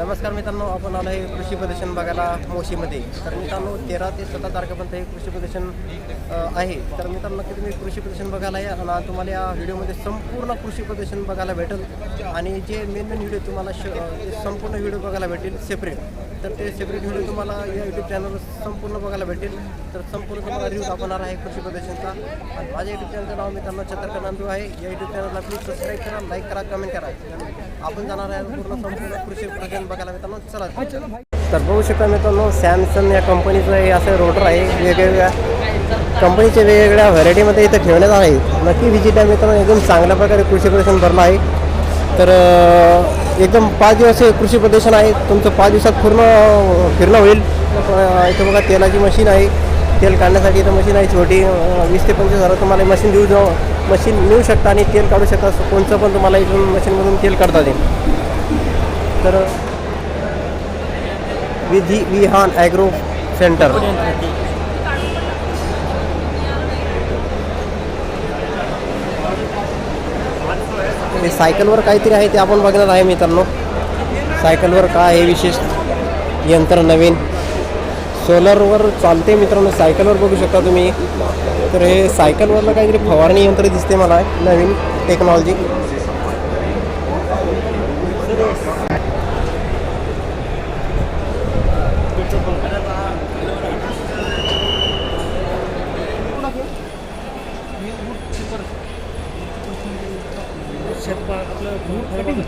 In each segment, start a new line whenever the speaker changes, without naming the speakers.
नमस्कार मित्रांनो आपण आलो हे कृषी प्रदर्शन बघायला मोशीमध्ये. तर मित्रांनो तेरा ते सतरा तारखेपर्यंत हे कृषी प्रदर्शन आहे. तर मित्रांनो नक्की तुम्ही कृषी प्रदर्शन बघायला या आणि तुम्हाला या व्हिडिओमध्ये संपूर्ण कृषी प्रदर्शन बघायला भेटेल. आणि जे मेन मेन व्हिडिओ तुम्हाला श ते संपूर्ण व्हिडिओ बघायला भेटेल सेपरेट तर ते सेपरेट व्हिडिओ तुम्हाला या यूट्यूब चॅनलवर संपूर्ण बघायला भेटेल. तर संपूर्ण तुम्हाला रिव्ह्यू दाखवणार आहे कृषी प्रदर्शनचा. आणि माझ्या यूट्यूब चॅनलचं नाव मित्रांनो चंद्रकांत नांदू आहे. या यूट्यूब चॅनलला प्लीज सबस्क्राईब करा लाईक करा कमेंट करा. आपण जाणार आहे पूर्ण संपूर्ण कृषी प्रदर्शन बघायला मित्रांनो. चला. तर बघू शकता मित्रांनो सॅमसंग या कंपनीचं हे असं रोटर आहे. वेगवेगळ्या कंपनीच्या वेगवेगळ्या व्हरायटीमध्ये इथं ठेवण्यात आहे नक्की व्हिजिट आहे मित्रांनो. एकदम चांगल्या प्रकारे कृषी प्रदर्शन भरलं आहे. तर एकदम पाच दिवस हे कृषी प्रदर्शन आहे. तुमचं पाच दिवसात पूर्ण फिरणं होईल. इथं बघा तेलाची मशीन आहे. तेल काढण्यासाठी इथं मशीन आहे छोटी. वीस ते पंचवीस हजार तुम्हाला मशीन देऊ जाऊ मशीन मिळू शकता आणि तेल काढू शकता. कोणचं पण तुम्हाला इथून मशीनमधून तेल काढता येईल. तर विधी विहान ॲग्रो सेंटर. हे सायकलवर काहीतरी आहे ते आपण बघणार आहे मित्रांनो. सायकलवर काय आहे विशेष यंत्र नवीन. सोलरवर चालते मित्रांनो सायकलवर बघू शकता तुम्ही. तर हे सायकलवरलं काहीतरी फवारणी यंत्र दिसते मला नवीन टेक्नॉलॉजी.
आपलं मूड कटिंग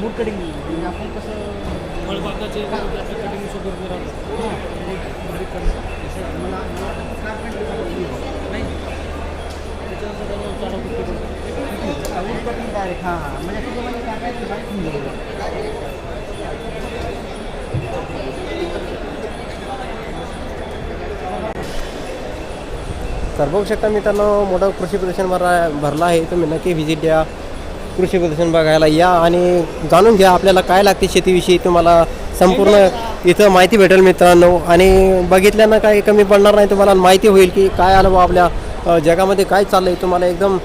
मूड कटिंग म्हणजे आपण कसं फळबागाचे कटिंग सोबत राहतो. बारीक मला नाही. त्याच्यावर कटिंग डायरेक्ट हां हां म्हणजे त्याच्यामध्ये टाकायचं बारीक होऊन गेलं.
तर बघू शकता मित्रांनो मोठं कृषी प्रदर्शन भरा भरलं आहे. तुम्ही नक्की व्हिजिट द्या कृषी प्रदर्शन बघायला या आणि जाणून घ्या आपल्याला काय लागते शेतीविषयी. तुम्हाला संपूर्ण इथं माहिती भेटेल मित्रांनो. आणि बघितल्यानं काही कमी पडणार नाही. तुम्हाला माहिती होईल की काय आलं बा आपल्या जगामध्ये काय चाललं आहे तुम्हाला एकदम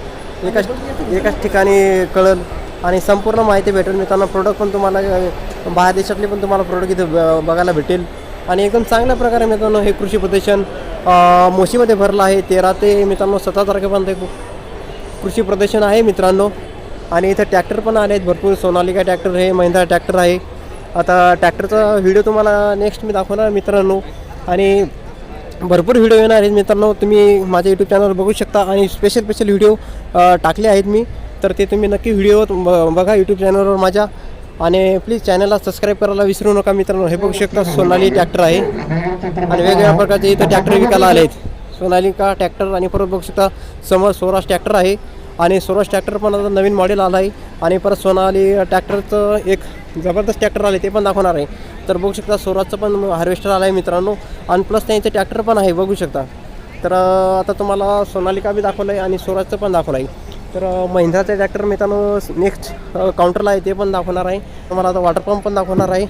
एकाच एकाच ठिकाणी कळेल. आणि संपूर्ण माहिती भेटेल मित्रांनो. प्रोडक्ट पण तुम्हाला बाहेर देशातले पण तुम्हाला प्रोडक्ट इथं ब- बघायला भेटेल. आणि एकदम चांगल्या प्रकारे मित्रांनो हे कृषी प्रदर्शन मोशीमध्ये भरलं आहे. तेरा ते मित्रांनो सतरा तारखेपर्यंत एक कृषी प्रदर्शन आहे मित्रांनो. आणि इथं ट्रॅक्टर पण आले आहेत भरपूर. सोनालिका ट्रॅक्टर हे महिंद्रा ट्रॅक्टर आहे. आता ट्रॅक्टरचा व्हिडिओ तुम्हाला नेक्स्ट मी दाखवणार मित्रांनो. आणि भरपूर व्हिडिओ येणार आहेत मित्रांनो. तुम्ही माझ्या यूट्यूब चॅनलवर बघू शकता आणि स्पेशल स्पेशल व्हिडिओ टाकले आहेत मी. तर ते तुम्ही नक्की व्हिडिओ बघा यूट्यूब चॅनलवर माझ्या. आणि प्लीज चॅनलला सबस्क्राईब करायला विसरू नका मित्रांनो. हे बघू शकता सोनाली ट्रॅक्टर आहे. आणि वेगवेगळ्या प्रकारचे इथं ट्रॅक्टर विकायला आले आहेत सोनालिका ट्रॅक्टर आणि परत बघू शकता समोर स्वराज ट्रॅक्टर आहे. आणि स्वराज ट्रॅक्टर पण आता नवीन मॉडेल आला आहे. आणि परत सोनाली ट्रॅक्टरचं एक जबरदस्त ट्रॅक्टर आले ते पण दाखवणार आहे. तर बघू शकता स्वराजचं पण हार्वेस्टर आलं आहे मित्रांनो. आणि प्लस त्यांचं ट्रॅक्टर पण आहे बघू शकता. तर आता तुम्हाला सोनालिका बी दाखवलं आहे आणि स्वराजचं पण दाखवलं आहे तर अं, महिंद्राचं ट्रॅक्टर मित्रांनो नेक्स्ट काउंटरला आहे ते पण दाखवणार आहे. तुम्हाला आता वॉटर पंप पण दाखवणार आहे.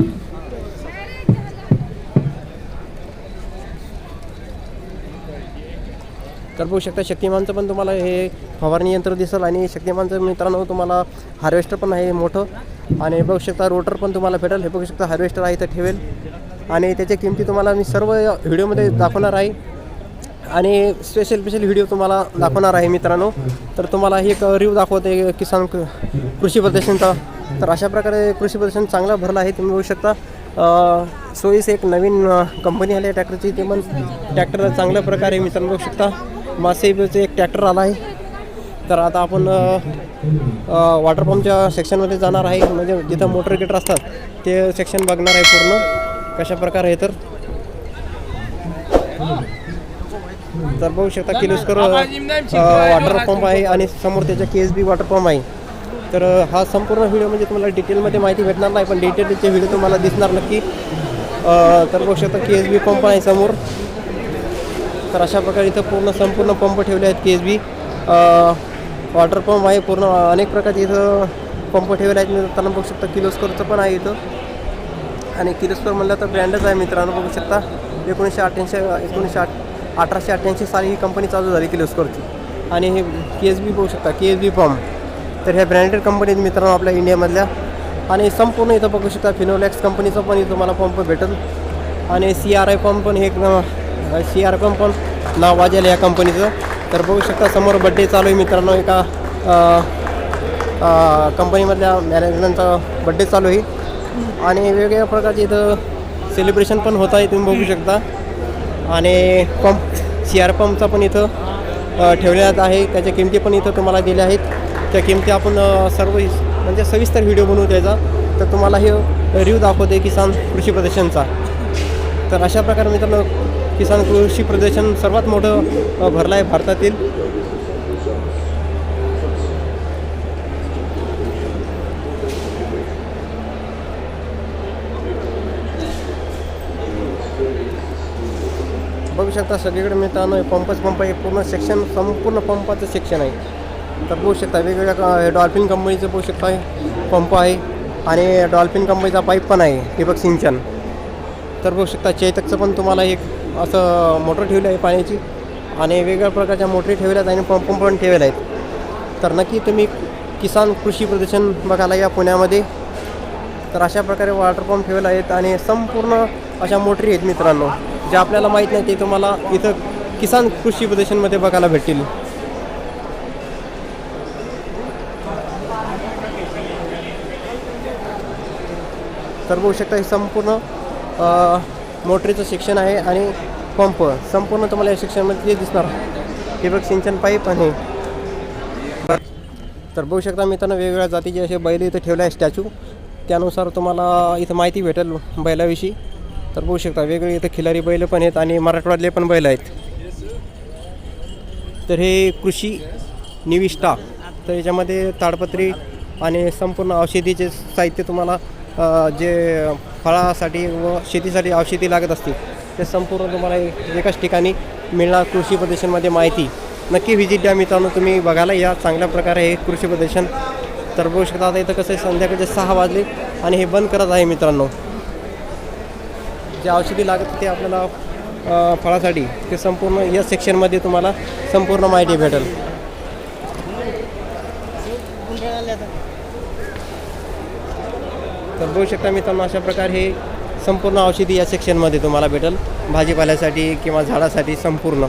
तर बघू शकता. शक्तिमानचं पण तुम्हाला हे फवारणी यंत्र दिसेल आणि शक्तिमानचं मित्रांनो तुम्हाला हार्वेस्टर पण आहे मोठं. आणि बघू शकता रोटर पण तुम्हाला भेटेल. हे बघू शकता हार्वेस्टर आहे तर ठेवेल. आणि त्याच्या किमती तुम्हाला मी सर्व व्हिडिओमध्ये दाखवणार आहे. आणि स्पेशल स्पेशल व्हिडिओ तुम्हाला दाखवणार आहे मित्रांनो. तर तुम्हाला ही एक रिव्ह दाखवते किसान कृषी प्रदर्शनचा. तर अशा प्रकारे कृषी प्रदर्शन चांगलं भरलं आहे. तुम्ही बघू शकता सोयीस एक नवीन कंपनी आली आहे ट्रॅक्टरची ते पण ट्रॅक्टर चांगल्या प्रकारे मित्रांनो बघू शकता. मासेचं एक ट्रॅक्टर आला आहे. तर आता आपण वॉटर पंपच्या सेक्शनमध्ये जाणार आहे. म्हणजे जिथं मोटर गिटर असतात ते सेक्शन बघणार आहे पूर्ण. कशा प्रकारे आहे तर? तर बघू शकता किलोस्कर वॉटर पंप आहे आणि समोर त्याच्या K S B water pump आहे. तर हा संपूर्ण व्हिडिओ म्हणजे तुम्हाला डिटेलमध्ये माहिती भेटणार नाही पण डिटेलचे व्हिडिओ तुम्हाला दिसणार नक्की. तर बघू शकता के एस बी पंप आहे समोर. तर अशा प्रकारे इथं पूर्ण संपूर्ण पंप ठेवले आहेत K S B water pump आहे पूर्ण अनेक प्रकारचे इथं पंप ठेवले आहेत. मित्रांनो बघू शकता किलोस्करचं पण आहे इथं. आणि किलोस्कर म्हणलं तर ब्रँडच आहे मित्रांनो बघू शकता. एकोणीसशे अठ्ठ्याऐंशी एकोणीसशे आठ अठराशे अठ्ठ्याऐंशी साली ही कंपनी चालू झाली किलोस्करची आणि हे के एस बी बघू शकता के एस बी पंप तर ह्या ब्रँडेड कंपनीत मित्रांनो आपल्या इंडियामधल्या आणि संपूर्ण इथं बघू शकता फिनोलॅक्स कंपनीचं पण इथं मला पंप भेटेल. आणि सी आर आय पंप पण हे सी आर पंप पण नाव वाजेल या कंपनीचं तर बघू शकता समोर बड्डे चालू आहे मित्रांनो. एका कंपनीमधल्या मॅनेजमेंटचा बड्डे चालू आहे. आणि वेगवेगळ्या प्रकारचे इथं सेलिब्रेशन पण होत आहे तुम्ही बघू शकता. आणि पंप सी आर पंपचा पण इथं अ, ठेवण्यात आहे. त्याच्या किमती पण इथं तुम्हाला दिल्या आहेत. त्या किमती आपण सर्व म्हणजे सविस्तर व्हिडिओ बनवू त्याचा. तर तुम्हाला हे रिव्ह दाखवते किसान कृषी प्रदर्शनचा. तर अशा प्रकारे मित्रांनो किसान कृषी प्रदर्शन सर्वात मोठं भरलं आहे भारतातील. बघू शकता सगळीकडे मित्रांनो हे पंपच पंप आहे. पूर्ण सेक्शन संपूर्ण पंपाचं सेक्शन आहे. तर बघू शकता वेगवेगळ्या डॉल्फिन कंपनीचं बघू शकता पंप आहे. आणि डॉल्फिन कंपनीचा पाईप पण आहे. ठिबक सिंचन. तर बघू शकता चेतकचं पण तुम्हाला एक असं मोटर ठेवली आहे पाण्याची आणि वेगवेगळ्या प्रकारच्या मोटरी ठेवल्या आहेत आणि पंप पण ठेवले आहेत. तर नक्की तुम्ही किसान कृषी प्रदर्शन बघायला या पुण्यामध्ये. तर अशा प्रकारे वॉटर पंप ठेवले आहेत आणि संपूर्ण अशा मोटरी आहेत मित्रांनो. जे आपल्याला माहीत नाही ते तुम्हाला इथं किसान कृषी प्रदर्शनमध्ये बघायला भेटतील. तर बघू शकता हे संपूर्ण मोटरीचं शिक्षण आहे आणि पंप. संपूर्ण तुम्हाला या शिक्षणामध्ये दिसणार. ठिबक सिंचन पाईप आणि तर बघू शकता मित्रांनो वेगवेगळ्या जातीचे असे बैल इथं ठेवले आहे स्टॅच्यू. त्यानुसार तुम्हाला इथं माहिती भेटेल बैलाविषयी. तर बघू शकता वेगवेगळे इथं खिलारी बैल पण आहेत आणि मराठवाड्यातले पण बैल आहेत. तर हे कृषी निविष्ठा. तर याच्यामध्ये ताडपत्री आणि संपूर्ण औषधीचे साहित्य तुम्हाला जे फळासाठी व शेतीसाठी औषधी लागत असतील ते संपूर्ण तुम्हाला एकाच ठिकाणी मिळणार कृषी प्रदर्शनमध्ये माहिती. नक्की व्हिजिट द्या मित्रांनो तुम्ही बघायला या. चांगल्या प्रकारे हे कृषी प्रदर्शन तर बघू शकता आता इथं कसं आहे संध्याकाळचे सहा वाजले आणि हे बंद करत आहे मित्रांनो. जे औषधी लागत ते आपल्याला फळासाठी ते संपूर्ण या सेक्शनमध्ये तुम्हाला संपूर्ण माहिती भेटेल. तर बघू शकता मित्रांनो अशा प्रकारे हे संपूर्ण औषधी या सेक्शनमध्ये तुम्हाला भेटेल. भाजीपाल्यासाठी किंवा झाडासाठी संपूर्ण.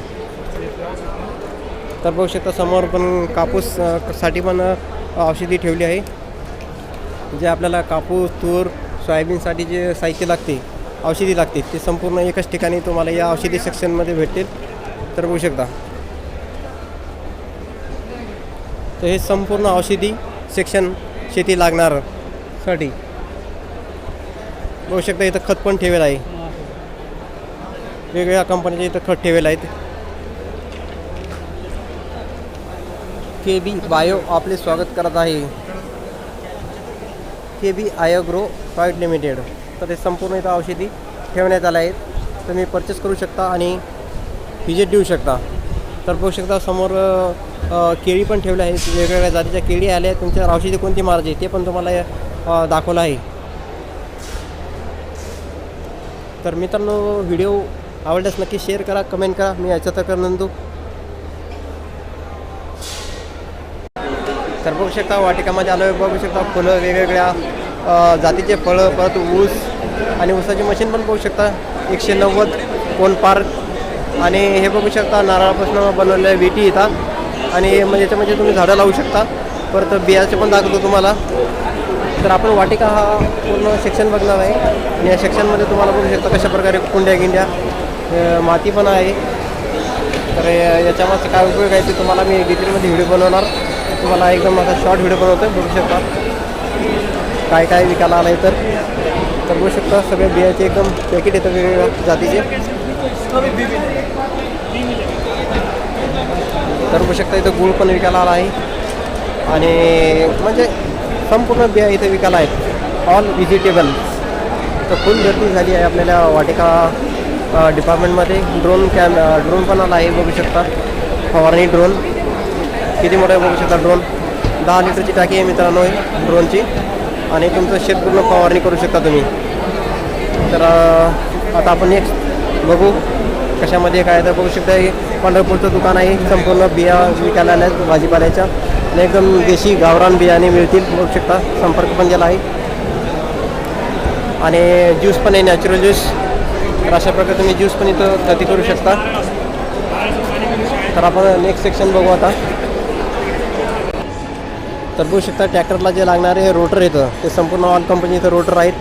तर बघू शकता समोर पण कापूससाठी पण औषधी ठेवली आहे. जे आपल्याला कापूस तूर सोयाबीनसाठी जे साहित्य लागते औषधी लागते ते संपूर्ण एकाच ठिकाणी तुम्हाला या औषधी सेक्शनमध्ये भेटतील. तर बघू शकता. तर हे संपूर्ण औषधी सेक्शन शेती लागणार साठी बघू शकता इथं खत पण ठेवेल आहे. वेगवेगळ्या कंपनीचे इथं खत ठेवेल आहेत. के बी बायो आपले स्वागत करत आहे. के बी आयोग्रो प्रायव्हेट लिमिटेड. तर हे संपूर्ण इथं औषधी ठेवण्यात आल्या आहेत. तुम्ही परचेस करू शकता आणि व्हिजिट देऊ शकता. तर बघू शकता समोर केळी पण ठेवल्या आहेत. वेगवेगळ्या जातीच्या केळी आल्या आहेत. तुमच्यावर औषधी कोणती मारायची ते पण तुम्हाला दाखवलं आहे. तर मित्रांनो व्हिडिओ आवडल्यास नक्की शेअर करा कमेंट करा. मी याच्या कर नंदू. तर बघू शकता वाटिकामध्ये आलो आहे बघू शकता फुलं वेगवेगळ्या जातीचे फळं परत ऊस आणि ऊसाची मशीन पण बघू शकता. एकशे नव्वद कोण पार्क आणि हे बघू शकता नारळापासून बनवलेल्या विटी येतात आणि म्हणजे याच्यामध्ये तुम्ही झाडं लावू शकता. परत बियाचे पण दाखवतो तुम्हाला. तर आपण वाटिका हा पूर्ण सेक्शन बघणार आहे. आणि या सेक्शनमध्ये तुम्हाला बघू शकता कशा प्रकारे कुंड्या गिंड्या माती पण आहे. तर या- याच्यामध्ये काय उपयोग आहे ते तुम्हाला मी डिटेलमध्ये व्हिडिओ बनवणार. तुम्हाला एकदम असा शॉर्ट व्हिडिओ बनवतो बघू शकता. काय काय विकायला आलं आहे तर. तर बघू शकता सगळे बियाचे एकदम पॅकेट येतं वेगवेगळ्या जातीचे. तर बघू शकता इथं गुळ पण विकायला आला आहे. आणि म्हणजे संपूर्ण बिया इथे विकायला आहेत. ऑल व्हिजिटेबल तर फुल गर्दी झाली आहे आपल्याला वाटिका डिपार्टमेंटमध्ये ड्रोन कॅम ड्रोन पण आला आहे बघू शकता. फवारणी ड्रोन किती मोठा बघू शकता ड्रोन दहा लिटरची टाकी आहे मित्रांनो ड्रोनची आणि तुमचं शेत पूर्ण फवारणी करू शकता तुम्ही. तर आता आपण नेक्स्ट बघू कशामध्ये काय तर बघू शकता हे पंढरपूरचं दुकान आहे. संपूर्ण बिया विकायला आल्या आहेत भाजीपाल्याच्या. आणि एकदम देशी गावरान बियाणे मिळतील बघू शकता. संपर्क पण ज्याला आहे. आणि ज्यूस पण आहे नॅचरल ज्यूस. तर अशा प्रकारे तुम्ही ज्यूस पण इथं खरेदी करू शकता. तर आपण नेक्स्ट सेक्शन बघू आता. तर बघू शकता ट्रॅक्टरला जे लागणारे रोटर येतं ते संपूर्ण ऑल कंपनीचं रोटर आहेत.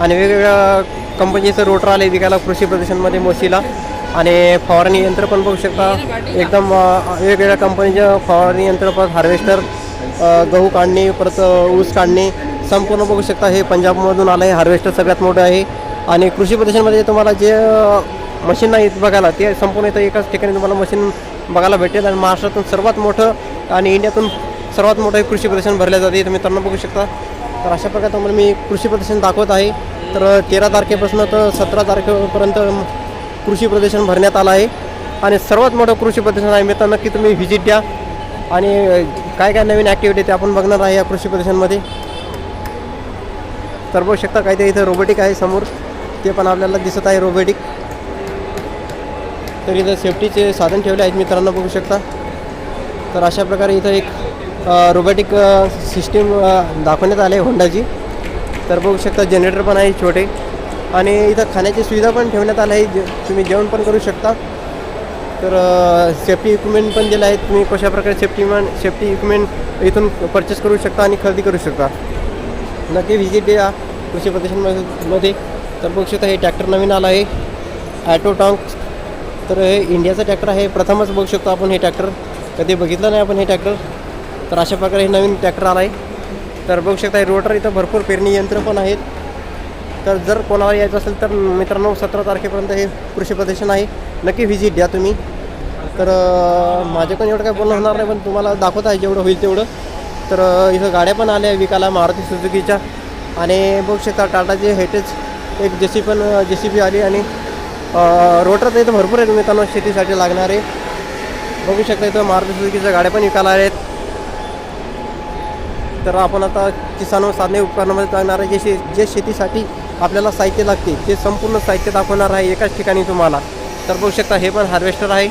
आणि वेगवेगळ्या कंपनीचं रोटर आले विकायला कृषी प्रदर्शनमध्ये मोशीला आणि फवारणी यंत्र पण बघू शकता. एकदम वेगवेगळ्या कंपनीच्या फवारणी यंत्र परत हार्वेस्टर गहू काढणे परत ऊस काढणे संपूर्ण बघू शकता. हे पंजाबमधून आलं आहे हार्वेस्टर सगळ्यात मोठं आहे. आणि कृषी प्रदर्शनमध्ये तुम्हाला जे मशीन नाही बघायला ते संपूर्ण इथं एकाच ठिकाणी तुम्हाला मशीन बघायला भेटेल. आणि महाराष्ट्रातून सर्वात मोठं आणि इंडियातून सर्वात मोठं हे कृषी प्रदर्शन भरलं जाते. तुम्ही त्यांना बघू शकता. तर अशा प्रकारे तुम्हाला मी कृषी प्रदर्शन दाखवत आहे. तर तेरा तारखेपासून तर सतरा तारखेपर्यंत कृषी प्रदर्शन भरण्यात आलं आहे. आणि सर्वात मोठं कृषी प्रदर्शन आहे. मित्रांनो नक्की तुम्ही व्हिजिट द्या. आणि काय काय नवीन ॲक्टिव्हिटी ते आपण बघणार आहे या कृषी प्रदर्शनमध्ये. तर बघू शकता काहीतरी इथं रोबोटिक आहे समोर. ते पण आपल्याला दिसत आहे रोबोटिक तर इथं सेफ्टीचे साधन ठेवले आहेत मित्रांनो बघू शकता. तर अशा प्रकारे इथं एक रोबोटिक सिस्टीम दाखवण्यात आले होंडाची तर बघू शकता जनरेटर पण आहे छोटे. आणि इथं खाण्याची सुविधा पण ठेवण्यात आली आहे. जे तुम्ही जेवण पण करू शकता. तर सेफ्टी इक्विपमेंट पण दिलं आहे तुम्ही कशा प्रकारे सेफ्टी सेफ्टी इक्विपमेंट इथून परचेस करू शकता आणि खरेदी करू शकता. नक्की व्हिजिट द्या कृषी प्रदर्शनमध्ये. तर बघू शकता हे ट्रॅक्टर नवीन आलं आहे. ॲटो टॉंक तर हे इंडियाचं ट्रॅक्टर आहे. प्रथमच बघू शकतो आपण हे ट्रॅक्टर कधी बघितलं नाही आपण हे ट्रॅक्टर तर अशा प्रकारे हे नवीन ट्रॅक्टर आला आहे. तर बघू शकता हे रोटर इथं भरपूर पेरणी यंत्र पण आहेत. तर जर कोणाला यायचं असेल तर मित्रांनो सतरा तारखेपर्यंत हे कृषी प्रदर्शन आहे. नक्की व्हिजिट द्या तुम्ही. तर माझ्याकडून एवढं काय बोलणं होणार नाही पण तुम्हाला दाखवत आहे जेवढं होईल तेवढं. तर इथं गाड्या पण आल्या विकायला मारुती सुजुकीच्या. आणि बघू शकता टाटाचे हेटेज एक जे सी पण जे सी बी आली आणि रोटर तर इथं भरपूर आहेत मित्रांनो शेतीसाठी लागणारे. बघू शकता इथं मारुती सुजुकीच्या गाड्या पण विकायला आहेत. तर आपण आता किसान साधने उपकरणामध्ये लागणार आहे जे शे जे शेतीसाठी आपल्याला साहित्य लागते. ते संपूर्ण साहित्य दाखवणार आहे एकाच ठिकाणी तुम्हाला. तर बघू शकता हे पण हार्वेस्टर आहे.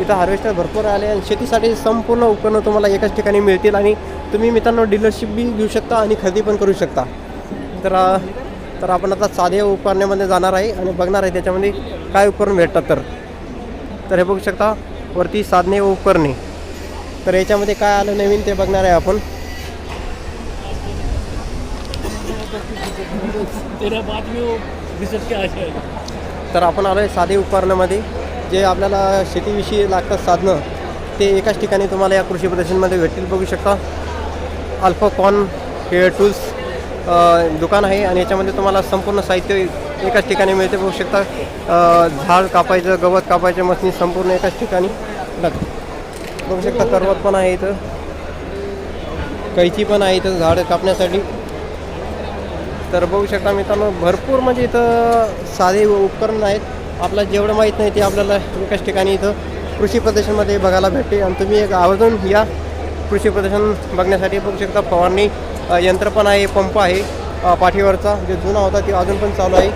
इथं हार्वेस्टर भरपूर आले आणि शेतीसाठी संपूर्ण उपकरणं तुम्हाला एकाच ठिकाणी मिळतील आणि तुम्ही मित्रांनो डीलरशिप बी घेऊ शकता आणि खरेदी पण करू शकता. तर तर आपण आता साधे उपकरणामध्ये जाणार आहे आणि बघणार आहे त्याच्यामध्ये काय उपकरण भेटतात तर. तर हे बघू शकता वरती साधने व उपकरणे. तर याच्यामध्ये काय आलं नवीन ते बघणार आहे आपण.
तेरा बाद
तर आपण आलो आहे साधे उपकरणामध्ये जे आपल्याला शेतीविषयी लागतात साधनं ते एकाच ठिकाणी तुम्हाला या कृषी प्रदर्शनमध्ये भेटतील. बघू शकता अल्फाकॉन हे टूल्स दुकान आहे आणि याच्यामध्ये तुम्हाला संपूर्ण साहित्य एकाच ठिकाणी मिळते. बघू शकता झाड कापायचं गवत कापायचं मशीन संपूर्ण एकाच ठिकाणी लाग- बघू शकता करवत पण आहे इथं. कैची पण आहे इथं झाड कापण्यासाठी. तर बघू शकता मित्रांनो भरपूर म्हणजे इथं साधे उपकरण आहेत. आपल्याला जेवढं माहीत नाही ते आपल्याला एकाच ठिकाणी इथं कृषी प्रदर्शनमध्ये बघायला भेटते. आणि तुम्ही एक आवर्जून या कृषी प्रदर्शन बघण्यासाठी बघू शकता फवारणी यंत्र पण आहे पंप आहे पाठीवरचा जे जुना होता ते अजून पण चालू आहे.